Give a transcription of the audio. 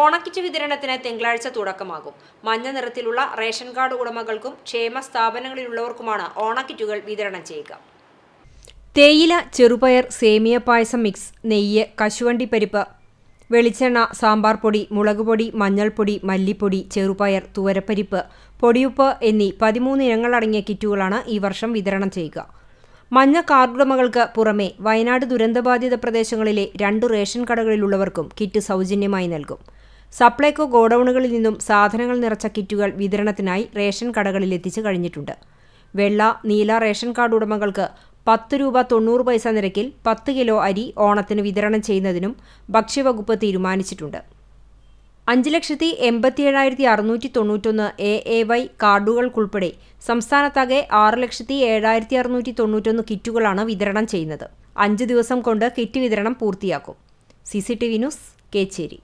ഓണക്കിറ്റ് വിതരണത്തിന് തിങ്കളാഴ്ച തുടക്കമാകും. മഞ്ഞ നിറത്തിലുള്ള റേഷൻ കാർഡ് ഉടമകൾക്കും ക്ഷേമ സ്ഥാപനങ്ങളിലുള്ളവർക്കുമാണ് ഓണക്കിറ്റുകൾ വിതരണം ചെയ്യുക. തേയില ചെറുപയർ സേമിയ പായസം മിക്സ് നെയ്യ് കശുവണ്ടി പരിപ്പ് വെളിച്ചെണ്ണ സാമ്പാർ പൊടി മുളകുപൊടി മഞ്ഞൾപ്പൊടി മല്ലിപ്പൊടി ചെറുപയർ തുവരപ്പരിപ്പ് പൊടിയുപ്പ് എന്നീ പതിമൂന്ന് ഇനങ്ങളടങ്ങിയ കിറ്റുകളാണ് ഈ വർഷം വിതരണം ചെയ്യുക. മഞ്ഞ കാർഡുടമകൾക്ക് പുറമെ വയനാട് ദുരന്തബാധിത പ്രദേശങ്ങളിലെ രണ്ട് റേഷൻ കടകളിലുള്ളവർക്കും കിറ്റ് സൗജന്യമായി നൽകും. സപ്ലൈകോ ഗോഡൌണുകളിൽ നിന്നും സാധനങ്ങൾ നിറച്ച കിറ്റുകൾ വിതരണത്തിനായി റേഷൻ കടകളിൽ എത്തിച്ചു കഴിഞ്ഞിട്ടുണ്ട്. വെള്ള നീല റേഷൻ കാർഡ് ഉടമകൾക്ക് പത്ത് രൂപ തൊണ്ണൂറ് പൈസ നിരക്കിൽ പത്ത് കിലോ അരി ഓണത്തിന് വിതരണം ചെയ്യുന്നതിനും ഭക്ഷ്യവകുപ്പ് തീരുമാനിച്ചിട്ടുണ്ട്. അഞ്ച് ലക്ഷത്തി എൺപത്തിയേഴായിരത്തി അറുന്നൂറ്റി തൊണ്ണൂറ്റൊന്ന് എ എ വൈ കാർഡുകൾക്കുൾപ്പെടെ സംസ്ഥാനത്താകെ ആറ് ലക്ഷത്തി ഏഴായിരത്തി അറുന്നൂറ്റി തൊണ്ണൂറ്റൊന്ന് കിറ്റുകളാണ് വിതരണം ചെയ്യുന്നത്. അഞ്ച് ദിവസം കൊണ്ട് കിറ്റ് വിതരണം പൂർത്തിയാക്കും. C C T V news Kecheri.